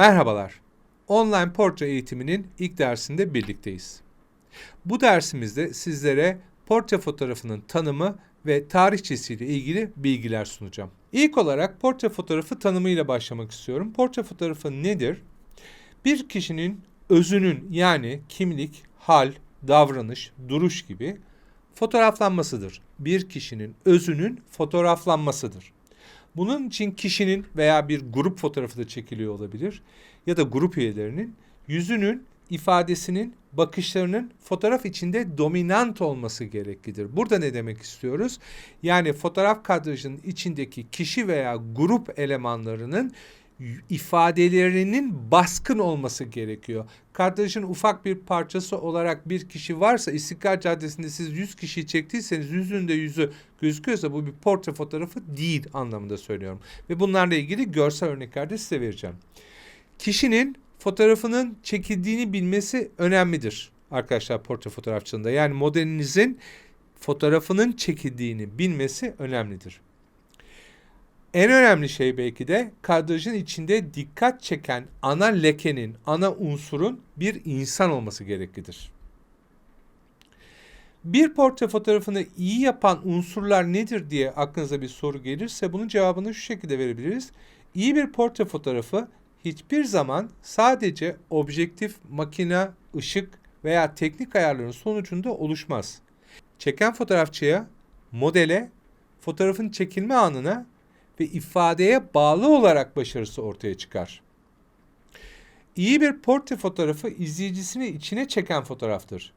Merhabalar. Online portre eğitiminin ilk dersinde birlikteyiz. Bu dersimizde sizlere portre fotoğrafının tanımı ve tarihçesiyle ilgili bilgiler sunacağım. İlk olarak portre fotoğrafı tanımıyla başlamak istiyorum. Portre fotoğrafı nedir? Bir kişinin özünün yani kimlik, hal, davranış, duruş gibi fotoğraflanmasıdır. Bir kişinin özünün fotoğraflanmasıdır. Bunun için kişinin veya bir grup fotoğrafı da çekiliyor olabilir ya da grup üyelerinin yüzünün ifadesinin, bakışlarının fotoğraf içinde dominant olması gereklidir. Burada ne demek istiyoruz? Yani fotoğraf kadrajının içindeki kişi veya grup elemanlarının ifadelerinin baskın olması gerekiyor. Kadrajın ufak bir parçası olarak bir kişi varsa İstiklal Caddesi'nde siz 100 kişiyi çektiyseniz yüzünde yüzü gözüküyorsa bu bir portre fotoğrafı değil anlamında söylüyorum. Ve bunlarla ilgili görsel örnekler de size vereceğim. Kişinin fotoğrafının çekildiğini bilmesi önemlidir arkadaşlar portre fotoğrafçılığında. Yani modelinizin fotoğrafının çekildiğini bilmesi önemlidir. En önemli şey belki de kadrajın içinde dikkat çeken ana lekenin, ana unsurun bir insan olması gereklidir. Bir portre fotoğrafını iyi yapan unsurlar nedir diye aklınıza bir soru gelirse bunun cevabını şu şekilde verebiliriz. İyi bir portre fotoğrafı hiçbir zaman sadece objektif, makine, ışık veya teknik ayarların sonucunda oluşmaz. Çeken fotoğrafçıya, modele, fotoğrafın çekilme anına ve ifadeye bağlı olarak başarısı ortaya çıkar. İyi bir portre fotoğrafı izleyicisini içine çeken fotoğraftır.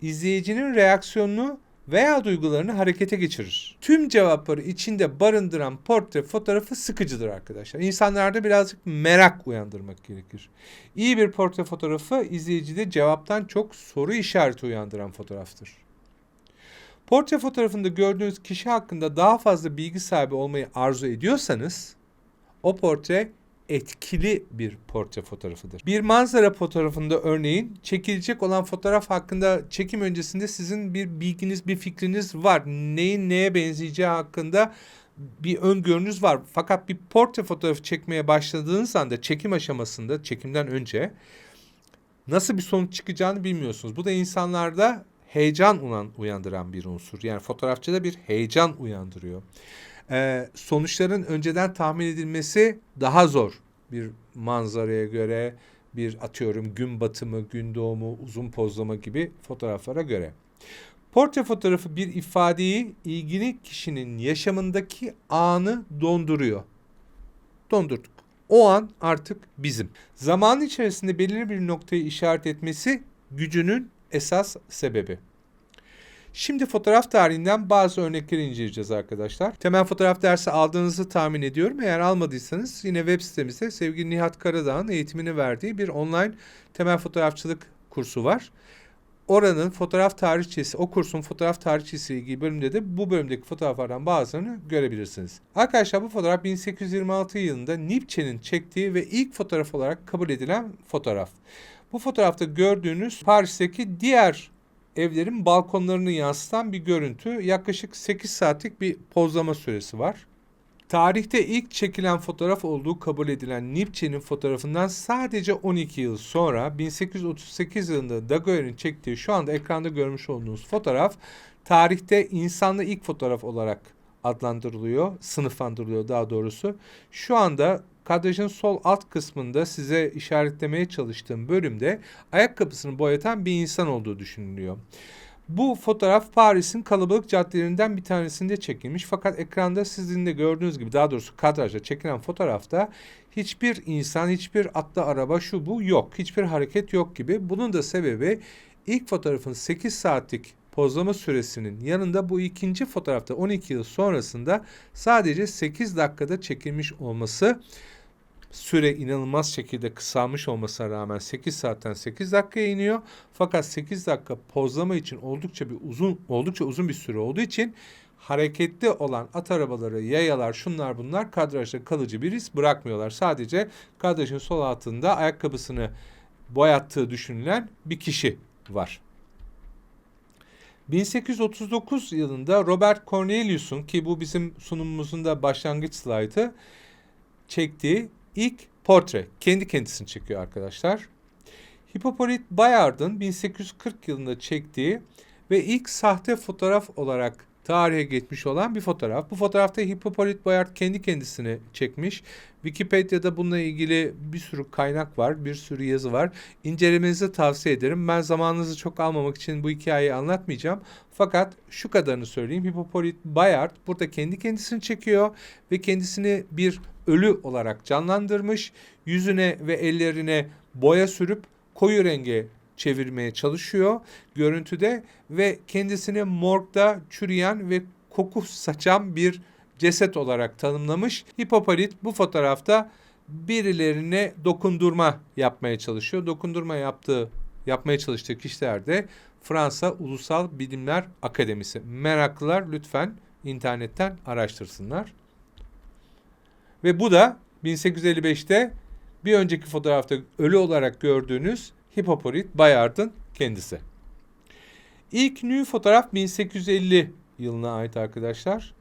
İzleyicinin reaksiyonunu veya duygularını harekete geçirir. Tüm cevapları içinde barındıran portre fotoğrafı sıkıcıdır arkadaşlar. İnsanlarda birazcık merak uyandırmak gerekir. İyi bir portre fotoğrafı izleyicide cevaptan çok soru işareti uyandıran fotoğraftır. Portre fotoğrafında gördüğünüz kişi hakkında daha fazla bilgi sahibi olmayı arzu ediyorsanız o portre etkili bir portre fotoğrafıdır. Bir manzara fotoğrafında örneğin çekilecek olan fotoğraf hakkında çekim öncesinde sizin bir bilginiz, bir fikriniz var. Neyin neye benzeyeceği hakkında bir öngörünüz var. Fakat bir portre fotoğrafı çekmeye başladığınız anda çekim aşamasında, çekimden önce nasıl bir sonuç çıkacağını bilmiyorsunuz. Bu da insanlarda heyecan uyandıran bir unsur. Yani fotoğrafçıda bir heyecan uyandırıyor. Ee, sonuçların önceden tahmin edilmesi daha zor. Bir manzaraya göre, bir atıyorum gün batımı, gün doğumu, uzun pozlama gibi fotoğraflara göre. Portre fotoğrafı bir ifadeyi ilgili kişinin yaşamındaki anı donduruyor. Dondurduk. O an artık bizim. Zaman içerisinde belirli bir noktayı işaret etmesi gücünün esas sebebi. Şimdi fotoğraf tarihinden bazı örnekleri inceleyeceğiz arkadaşlar. Temel fotoğraf dersi aldığınızı tahmin ediyorum. Eğer almadıysanız yine web sitemizde sevgili Nihat Karadağ'ın eğitimini verdiği bir online temel fotoğrafçılık kursu var. Oranın fotoğraf tarihçesi, o kursun fotoğraf tarihçesi ilgili bölümde de bu bölümdeki fotoğraflardan bazılarını görebilirsiniz. Arkadaşlar bu fotoğraf 1826 yılında Nipçe'nin çektiği ve ilk fotoğraf olarak kabul edilen fotoğraf. Bu fotoğrafta gördüğünüz Paris'teki diğer evlerin balkonlarını yansıtan bir görüntü. Yaklaşık 8 saatlik bir pozlama süresi var. Tarihte ilk çekilen fotoğraf olduğu kabul edilen Nipçe'nin fotoğrafından sadece 12 yıl sonra 1838 yılında Daguerre'in çektiği şu anda ekranda görmüş olduğunuz fotoğraf tarihte insanlı ilk fotoğraf olarak adlandırılıyor, sınıflandırılıyor daha doğrusu. Şu anda kadrajın sol alt kısmında size işaretlemeye çalıştığım bölümde ayakkabısını boyatan bir insan olduğu düşünülüyor. Bu fotoğraf Paris'in kalabalık caddelerinden bir tanesinde çekilmiş. Fakat ekranda sizin de gördüğünüz gibi daha doğrusu kadrajda çekilen fotoğrafta hiçbir insan, hiçbir atlı araba şu bu yok. Hiçbir hareket yok gibi. Bunun da sebebi ilk fotoğrafın 8 saatlik pozlama süresinin yanında bu ikinci fotoğrafta 12 yıl sonrasında sadece 8 dakikada çekilmiş olması süre inanılmaz şekilde kısalmış olmasına rağmen 8 saatten 8 dakikaya iniyor. Fakat 8 dakika pozlama için oldukça bir uzun oldukça uzun bir süre olduğu için hareketli olan at arabaları, yayalar, şunlar bunlar kadrajda kalıcı bir iz bırakmıyorlar. Sadece kadrajın sol altında ayakkabısını boyattığı düşünülen bir kişi var. 1839 yılında Robert Cornelius'un ki bu bizim sunumumuzun da başlangıç slaytı çektiği ilk portre. Kendi kendisini çekiyor arkadaşlar. Hippolyte Bayard'ın 1840 yılında çektiği ve ilk sahte fotoğraf olarak tarihe geçmiş olan bir fotoğraf. Bu fotoğrafta Hippolyte Bayard kendi kendisini çekmiş. Wikipedia'da bununla ilgili bir sürü kaynak var, bir sürü yazı var. İncelemenizi tavsiye ederim. Ben zamanınızı çok almamak için bu hikayeyi anlatmayacağım. Fakat şu kadarını söyleyeyim. Hippolyte Bayard burada kendi kendisini çekiyor ve kendisini bir ölü olarak canlandırmış. Yüzüne ve ellerine boya sürüp koyu renge çevirmeye çalışıyor görüntüde ve kendisini morgda çürüyen ve koku saçan bir ceset olarak tanımlamış. Hipopalit bu fotoğrafta birilerine dokundurma yapmaya çalışıyor. Dokundurma yaptığı yapmaya çalıştığı kişiler de Fransa Ulusal Bilimler Akademisi. Meraklılar lütfen internetten araştırsınlar. Ve bu da 1855'te bir önceki fotoğrafta ölü olarak gördüğünüz Hipopolit Bayard'ın kendisi. İlk nü fotoğraf 1850 yılına ait arkadaşlar.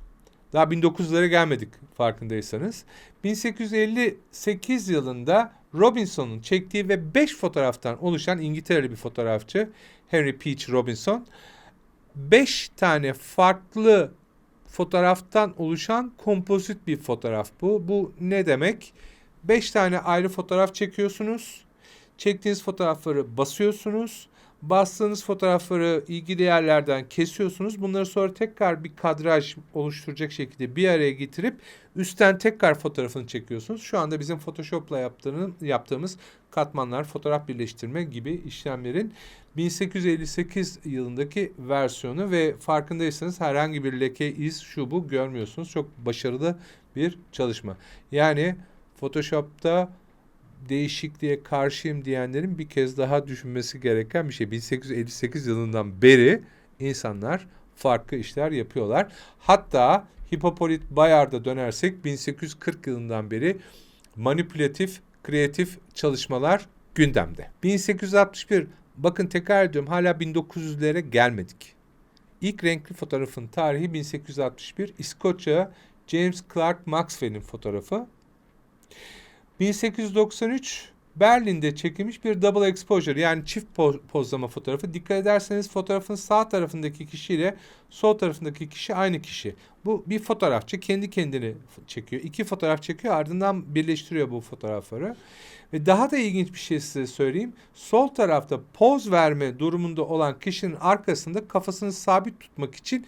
Daha 1900'lere gelmedik farkındaysanız. 1858 yılında Robinson'un çektiği ve 5 fotoğraftan oluşan İngiltereli bir fotoğrafçı Henry Peach Robinson 5 tane farklı fotoğraftan oluşan kompozit bir fotoğraf bu. Bu ne demek? 5 tane ayrı fotoğraf çekiyorsunuz. Çektiğiniz fotoğrafları basıyorsunuz. Bastığınız fotoğrafları ilgili yerlerden kesiyorsunuz. Bunları sonra tekrar bir kadraj oluşturacak şekilde bir araya getirip üstten tekrar fotoğrafını çekiyorsunuz. Şu anda bizim Photoshop'la yaptığının, yaptığımız katmanlar, fotoğraf birleştirme gibi işlemlerin 1858 yılındaki versiyonu ve farkındaysanız herhangi bir leke, iz, şu bu görmüyorsunuz. Çok başarılı bir çalışma. Yani Photoshop'ta değişikliğe karşıyım diyenlerin bir kez daha düşünmesi gereken bir şey. 1858 yılından beri insanlar farklı işler yapıyorlar. Hatta Hippolyte Bayard'a dönersek 1840 yılından beri manipülatif, kreatif çalışmalar gündemde. 1861 bakın tekrar ediyorum hala 1900'lere gelmedik. İlk renkli fotoğrafın tarihi 1861 İskoçya James Clark Maxwell'in fotoğrafı. 1893 Berlin'de çekilmiş bir double exposure yani çift pozlama fotoğrafı. Dikkat ederseniz fotoğrafın sağ tarafındaki kişiyle sol tarafındaki kişi aynı kişi. Bu bir fotoğrafçı kendi kendini çekiyor. İki fotoğraf çekiyor ardından birleştiriyor bu fotoğrafları. Ve daha da ilginç bir şey size söyleyeyim. Sol tarafta poz verme durumunda olan kişinin arkasında kafasını sabit tutmak için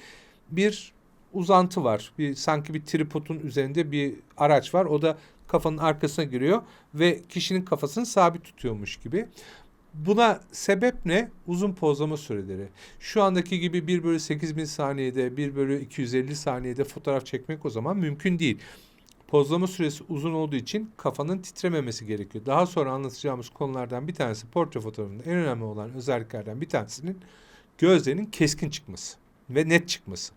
bir uzantı var. Bir sanki bir tripodun üzerinde bir araç var. O da kafanın arkasına giriyor ve kişinin kafasını sabit tutuyormuş gibi. Buna sebep ne? Uzun pozlama süreleri. Şu andaki gibi 1 bölü 8000 saniyede, 1 bölü 250 saniyede fotoğraf çekmek o zaman mümkün değil. Pozlama süresi uzun olduğu için kafanın titrememesi gerekiyor. Daha sonra anlatacağımız konulardan bir tanesi portre fotoğrafında en önemli olan özelliklerden bir tanesinin gözlerinin keskin çıkması ve net çıkması.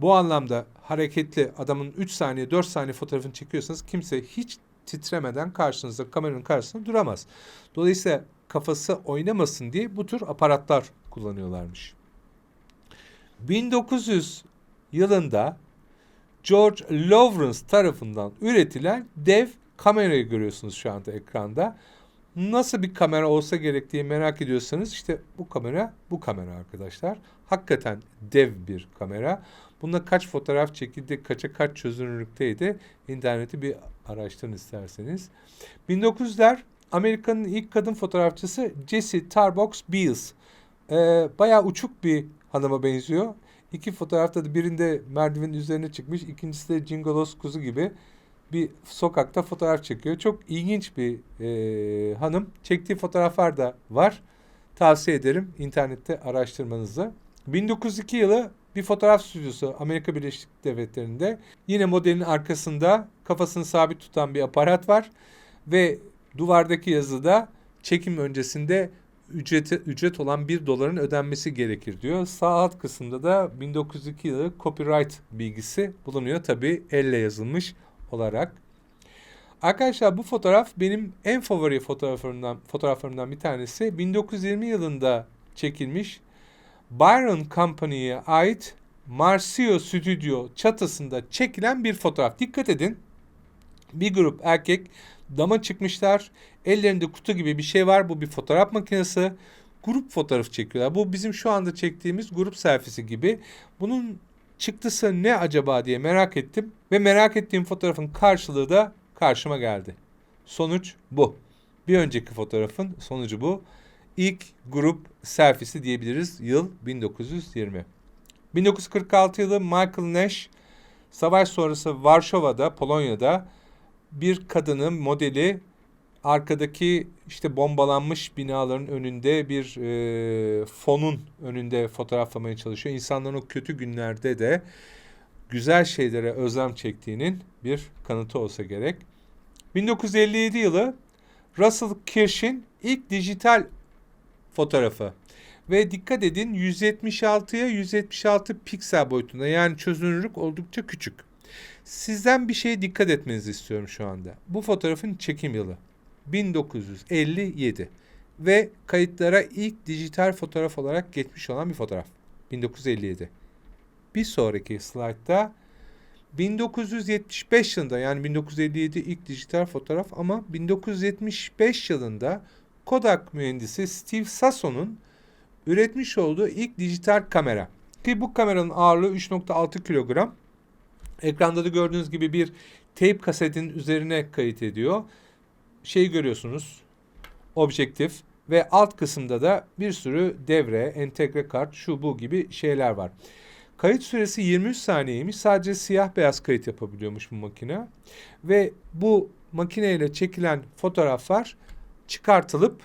Bu anlamda hareketli adamın 3 saniye 4 saniye fotoğrafını çekiyorsanız kimse hiç titremeden karşınızda kameranın karşısında duramaz. Dolayısıyla kafası oynamasın diye bu tür aparatlar kullanıyorlarmış. 1900 yılında George Lawrence tarafından üretilen dev kamerayı görüyorsunuz şu anda ekranda. Nasıl bir kamera olsa gerek diye merak ediyorsanız işte bu kamera bu kamera arkadaşlar. Hakikaten dev bir kamera. Bunda kaç fotoğraf çekildi, kaça kaç çözünürlükteydi interneti bir araştırın isterseniz. 1900'ler Amerika'nın ilk kadın fotoğrafçısı Jessie Tarbox Beals. Ee, bayağı uçuk bir hanıma benziyor. İki fotoğrafta da birinde merdivenin üzerine çıkmış, ikincisi de Jingolos kuzu gibi bir sokakta fotoğraf çekiyor. Çok ilginç bir e, hanım. Çektiği fotoğraflar da var. Tavsiye ederim internette araştırmanızı. 1902 yılı bir fotoğraf stüdyosu Amerika Birleşik Devletleri'nde. Yine modelin arkasında kafasını sabit tutan bir aparat var ve duvardaki yazıda çekim öncesinde ücreti, ücret olan bir doların ödenmesi gerekir diyor. Sağ alt kısımda da 1902 yılı copyright bilgisi bulunuyor. Tabi elle yazılmış olarak. Arkadaşlar bu fotoğraf benim en favori fotoğraflarımdan, fotoğraflarımdan bir tanesi. 1920 yılında çekilmiş Byron Company'ye ait Marcio Studio çatısında çekilen bir fotoğraf. Dikkat edin. Bir grup erkek dama çıkmışlar. Ellerinde kutu gibi bir şey var. Bu bir fotoğraf makinesi. Grup fotoğrafı çekiyorlar. Bu bizim şu anda çektiğimiz grup selfiesi gibi. Bunun çıktısı ne acaba diye merak ettim. Ve merak ettiğim fotoğrafın karşılığı da karşıma geldi. Sonuç bu. Bir önceki fotoğrafın sonucu bu. İlk grup selfiesi diyebiliriz. Yıl 1920. 1946 yılı Michael Nash savaş sonrası Varşova'da, Polonya'da bir kadının modeli arkadaki işte bombalanmış binaların önünde bir e, fonun önünde fotoğraflamaya çalışıyor. İnsanların o kötü günlerde de güzel şeylere özlem çektiğinin bir kanıtı olsa gerek. 1957 yılı Russell Kirsch'in ilk dijital fotoğrafı. Ve dikkat edin 176'ya 176 piksel boyutunda yani çözünürlük oldukça küçük. Sizden bir şeye dikkat etmenizi istiyorum şu anda. Bu fotoğrafın çekim yılı 1957 ve kayıtlara ilk dijital fotoğraf olarak geçmiş olan bir fotoğraf 1957. Bir sonraki slaytta 1975 yılında yani 1957 ilk dijital fotoğraf ama 1975 yılında Kodak mühendisi Steve Sasson'un üretmiş olduğu ilk dijital kamera. Ki bu kameranın ağırlığı 3.6 kilogram. Ekranda da gördüğünüz gibi bir tape kasetin üzerine kayıt ediyor. Şey görüyorsunuz. Objektif ve alt kısımda da bir sürü devre, entegre kart, şu bu gibi şeyler var. Kayıt süresi 23 saniyeymiş. Sadece siyah beyaz kayıt yapabiliyormuş bu makine. Ve bu makineyle çekilen fotoğraflar çıkartılıp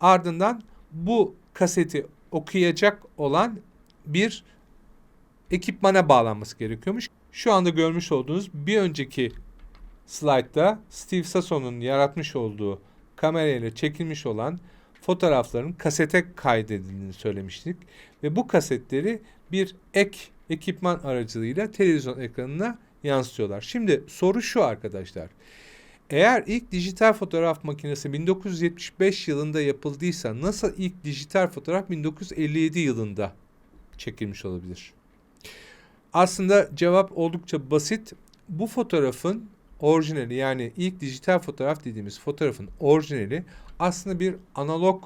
ardından bu kaseti okuyacak olan bir ekipmana bağlanması gerekiyormuş. Şu anda görmüş olduğunuz bir önceki slaytta Steve Sasson'un yaratmış olduğu kamerayla çekilmiş olan fotoğrafların kasete kaydedildiğini söylemiştik. Ve bu kasetleri bir ek ekipman aracılığıyla televizyon ekranına yansıtıyorlar. Şimdi soru şu arkadaşlar. Eğer ilk dijital fotoğraf makinesi 1975 yılında yapıldıysa nasıl ilk dijital fotoğraf 1957 yılında çekilmiş olabilir? Aslında cevap oldukça basit. Bu fotoğrafın orijinali yani ilk dijital fotoğraf dediğimiz fotoğrafın orijinali aslında bir analog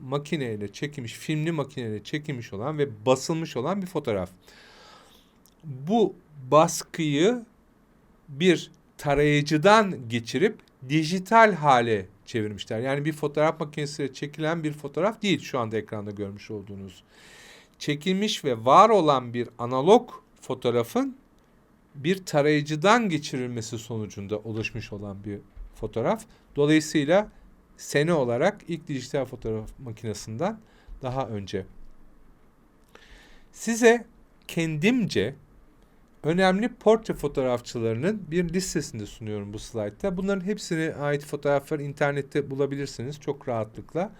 makineyle çekilmiş, filmli makineyle çekilmiş olan ve basılmış olan bir fotoğraf. Bu baskıyı bir tarayıcıdan geçirip dijital hale çevirmişler. Yani bir fotoğraf makinesiyle çekilen bir fotoğraf değil şu anda ekranda görmüş olduğunuz. Çekilmiş ve var olan bir analog fotoğrafın bir tarayıcıdan geçirilmesi sonucunda oluşmuş olan bir fotoğraf. Dolayısıyla sene olarak ilk dijital fotoğraf makinesinden daha önce. Size kendimce önemli portre fotoğrafçılarının bir listesini sunuyorum bu slaytta. Bunların hepsine ait fotoğrafları internette bulabilirsiniz çok rahatlıkla.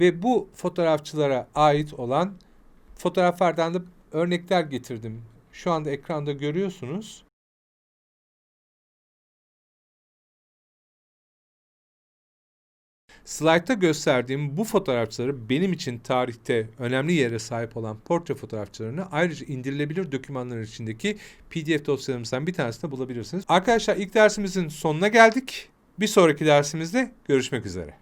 Ve bu fotoğrafçılara ait olan fotoğraflardan da örnekler getirdim. Şu anda ekranda görüyorsunuz. Slide'da gösterdiğim bu fotoğrafçıları benim için tarihte önemli yere sahip olan portre fotoğrafçılarını ayrıca indirilebilir dokümanların içindeki PDF dosyalarımızdan bir tanesinde bulabilirsiniz. Arkadaşlar ilk dersimizin sonuna geldik. Bir sonraki dersimizde görüşmek üzere.